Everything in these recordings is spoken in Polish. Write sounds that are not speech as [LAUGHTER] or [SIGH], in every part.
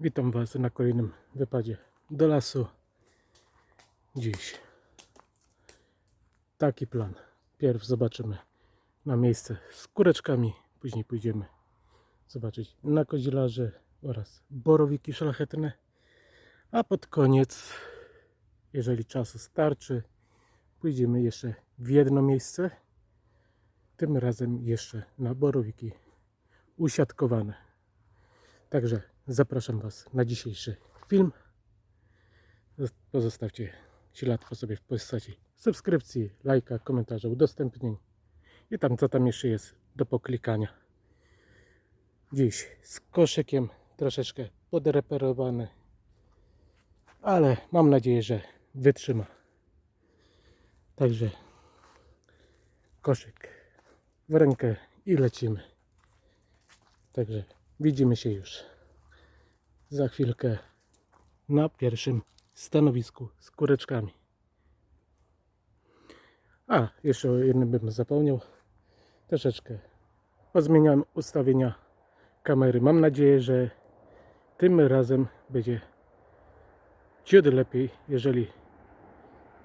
Witam Was na kolejnym wypadzie do lasu. Dziś taki plan. Pierw zobaczymy na miejsce z kureczkami, później pójdziemy zobaczyć na kozilarze oraz borowiki szlachetne, a pod koniec, jeżeli czasu starczy, pójdziemy jeszcze w jedno miejsce, tym razem jeszcze na borowiki usiadkowane. Także zapraszam Was na dzisiejszy film. Pozostawcie ślad po sobie w postaci subskrypcji, lajka, komentarza, udostępnień i tam co tam jeszcze jest do poklikania. Dziś z koszykiem troszeczkę podreperowany, ale mam nadzieję, że wytrzyma. Także koszyk w rękę i lecimy. Także widzimy się już za chwilkę na pierwszym stanowisku z kureczkami. A, jeszcze o jednym bym zapomniał. Troszeczkę pozmieniałem ustawienia kamery. Mam nadzieję, że tym razem będzie ciut lepiej, jeżeli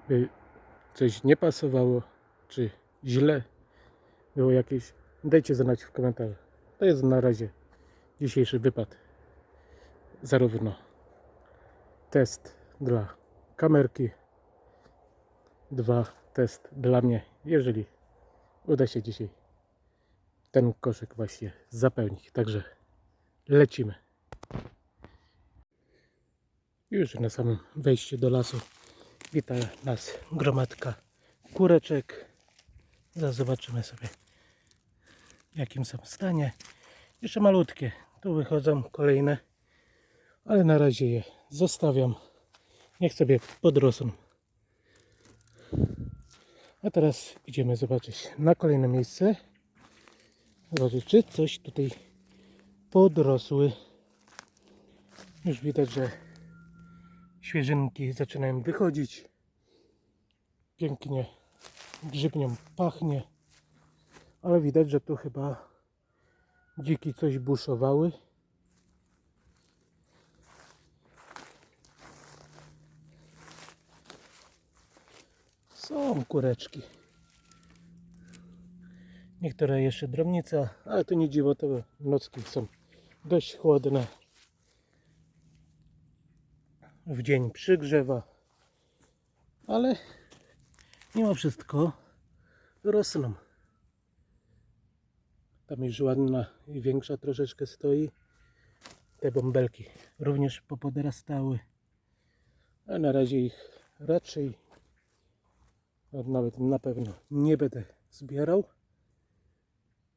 by coś nie pasowało, czy źle było jakieś. Dajcie znać w komentarzu. To jest na razie dzisiejszy wypad. Zarówno test dla kamerki, dwa test dla mnie, jeżeli uda się dzisiaj ten koszyk właśnie zapełnić. Także lecimy. Już na samym wejściu do lasu wita nas gromadka kureczek. Zaraz zobaczymy sobie w jakim są stanie. Jeszcze malutkie. Tu wychodzą kolejne, ale na razie je zostawiam. Niech sobie podrosną. A teraz idziemy zobaczyć na kolejne miejsce. Zobaczyć, czy coś tutaj podrosły. Już widać, że świeżynki zaczynają wychodzić. Pięknie grzybnią pachnie. Ale widać, że tu chyba dziki coś buszowały. Są kureczki. Niektóre jeszcze drobnice, ale to nie dziwo, te nocki są dość chłodne. W dzień przygrzewa, ale mimo wszystko rosną. Tam już ładna i większa troszeczkę stoi. Te bąbelki również popodrastały. A na razie ich raczej nawet na pewno nie będę zbierał.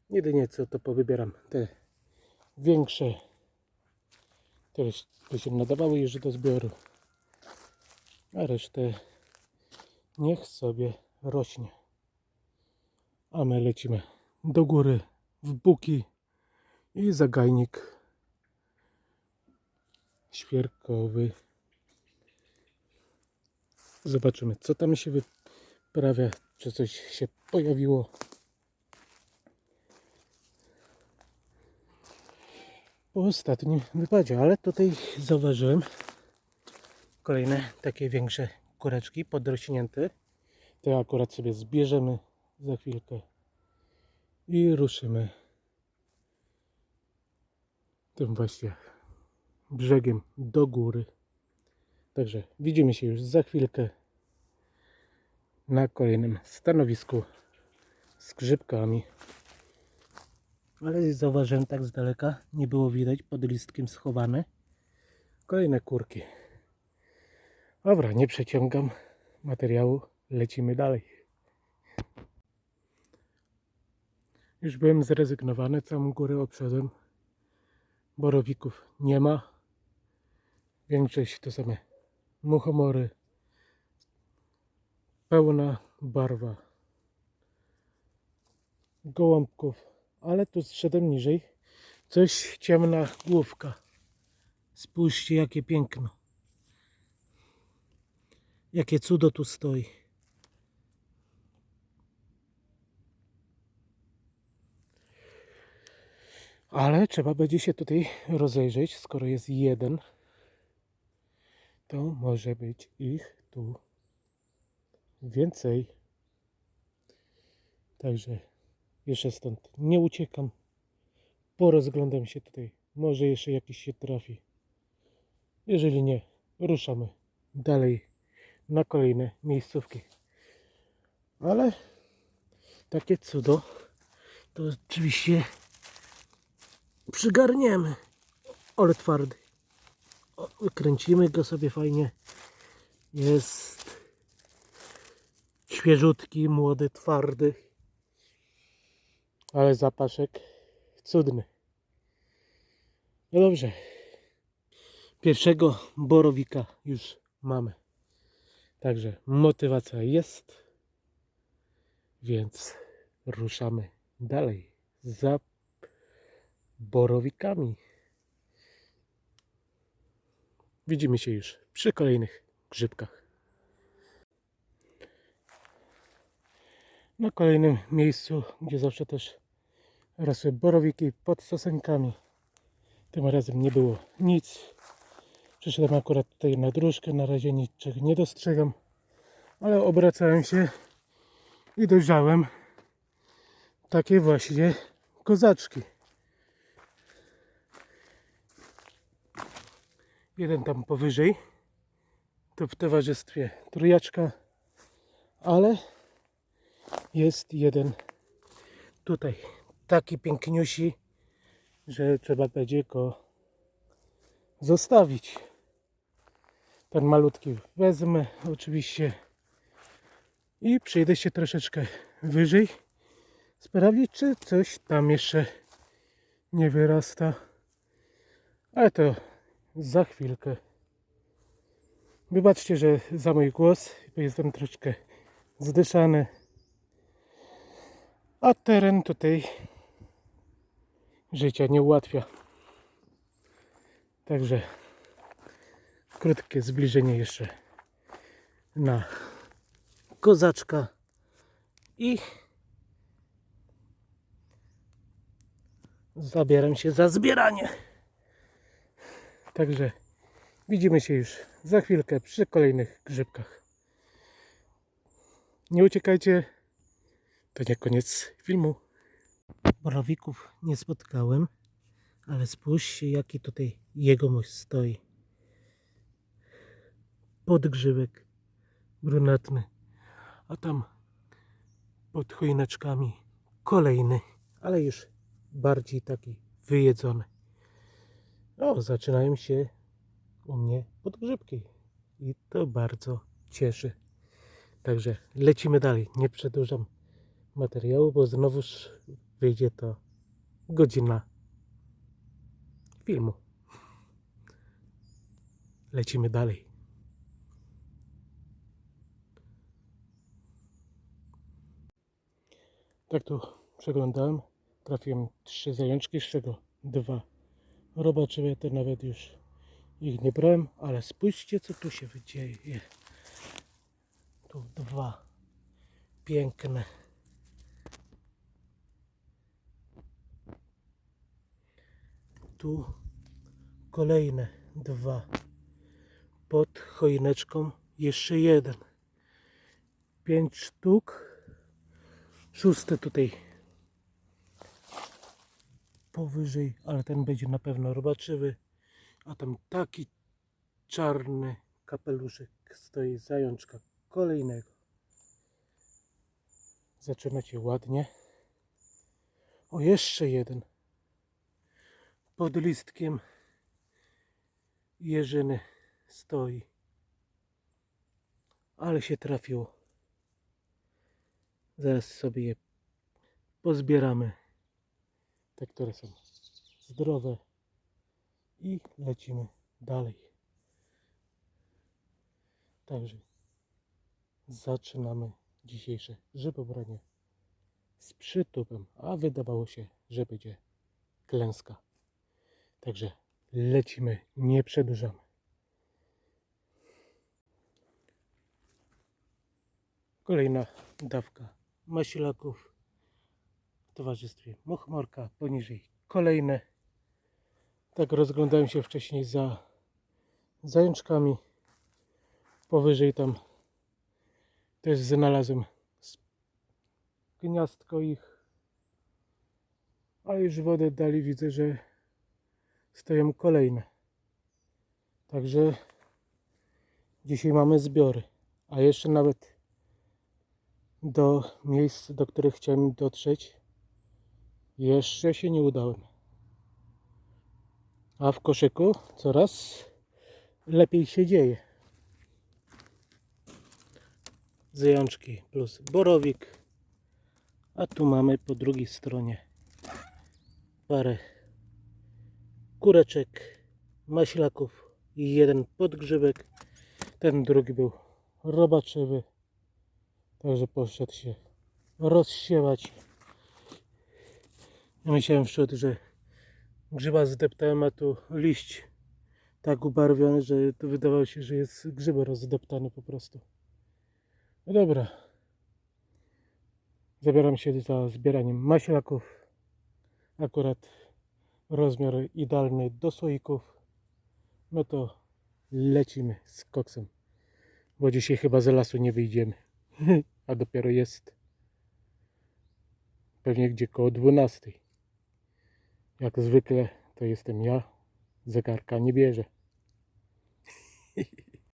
Jedynie co to powybieram te większe, które by się nadawały już do zbioru. A resztę niech sobie rośnie. A my lecimy do góry w buki i zagajnik świerkowy. Zobaczymy, co tam się wyprawia, czy coś się pojawiło. Po ostatnim wypadzie, ale tutaj zauważyłem kolejne takie większe kureczki podrośnięte. Te akurat sobie zbierzemy za chwilkę i ruszymy tym właśnie brzegiem do góry. Także widzimy się już za chwilkę na kolejnym stanowisku z grzybkami. Ale zauważyłem tak z daleka, nie było widać pod listkiem schowane. Kolejne kurki. Dobra, nie przeciągam materiału, lecimy dalej. Już byłem zrezygnowany, całą górę obszedłem. Borowików nie ma. Większość to same muchomory. Pełna barwa gołąbków. Ale tu zszedłem niżej. Coś ciemna główka. Spójrzcie jakie piękno. Jakie cudo tu stoi. Ale trzeba będzie się tutaj rozejrzeć, skoro jest jeden, to może być ich tu więcej. Także jeszcze stąd nie uciekam. Porozglądam się tutaj. Może jeszcze jakiś się trafi. Jeżeli nie, ruszamy dalej na kolejne miejscówki. Ale takie cudo to oczywiście przygarniemy. Ale twardy. O, Wykręcimy go sobie fajnie. Jest świeżutki, młody, twardy. Ale zapaszek cudny. No dobrze. Pierwszego borowika już mamy. Także motywacja jest. Więc ruszamy dalej za borowikami. Widzimy się już przy kolejnych grzybkach. Na kolejnym miejscu, gdzie zawsze też rosły borowiki pod sosenkami. Tym razem nie było nic. Przyszedłem akurat tutaj na dróżkę, na razie niczego nie dostrzegam, ale obracałem się i dojrzałem takie właśnie kozaczki. Jeden tam powyżej, to w towarzystwie trójaczka, ale jest jeden tutaj, taki piękniusi, że trzeba będzie go zostawić. Ten malutki wezmę oczywiście i przyjdę się troszeczkę wyżej sprawdzić, czy coś tam jeszcze nie wyrasta. Ale to za chwilkę. Wybaczcie, że za mój głos, bo jestem troszkę zdyszany. A teren tutaj życia nie ułatwia. Także krótkie zbliżenie jeszcze na kozaczka i zabieram się za zbieranie. Także widzimy się już za chwilkę przy kolejnych grzybkach. Nie uciekajcie, to nie koniec filmu. Borowików nie spotkałem, ale spójrzcie jaki tutaj jegomość stoi. Podgrzybek brunatny, a tam pod choineczkami kolejny, ale już bardziej taki wyjedzony. O, zaczynają się u mnie podgrzybki i to bardzo cieszy. Także lecimy dalej. Nie przedłużam materiału, bo znowuż wyjdzie to godzina filmu. Lecimy dalej. Tak tu przeglądałem. Trafiłem trzy zajączki, z czego dwa robaczywe. Te nawet już ich nie brałem, ale spójrzcie co tu się dzieje. Tu dwa piękne. Tu kolejne dwa. Pod choineczką jeszcze jeden. Pięć sztuk. Szósty tutaj powyżej, ale ten będzie na pewno robaczywy. A tam taki czarny kapeluszek stoi zajączka kolejnego. Zaczynacie ładnie. O, jeszcze jeden. Pod listkiem jeżyny stoi. Ale się trafiło. Zaraz sobie je pozbieramy. Te, które są zdrowe. I lecimy dalej. Także zaczynamy dzisiejsze grzybobranie z przytupem, a wydawało się, że będzie klęska. Także lecimy, nie przedłużamy. Kolejna dawka masilaków w towarzystwie muchmorka poniżej kolejne. Tak rozglądałem się wcześniej za zajączkami. Powyżej tam też znalazłem gniazdko ich. A już wodę dali, widzę, że stoją kolejne. Także dzisiaj mamy zbiory. A jeszcze nawet do miejsc, do których chciałem dotrzeć, jeszcze się nie udałem. A w koszyku coraz lepiej się dzieje. Zajączki plus borowik. A tu mamy po drugiej stronie parę kureczek, maślaków i jeden podgrzybek. Ten drugi był robaczywy. Także poszedł się rozsiewać. Ja myślałem wśród, że grzyba zdeptałem, a tu liść tak ubarwiony, że to wydawało się, że jest grzyb rozdeptany po prostu. No dobra. Zabieram się za zbieraniem maślaków. Akurat rozmiar idealny do słoików. No to lecimy z koksem. Bo dzisiaj chyba z lasu nie wyjdziemy. [LAUGHS] A dopiero jest pewnie gdzie koło 12. Jak zwykle to jestem ja. Zegarka nie bierze. [LAUGHS]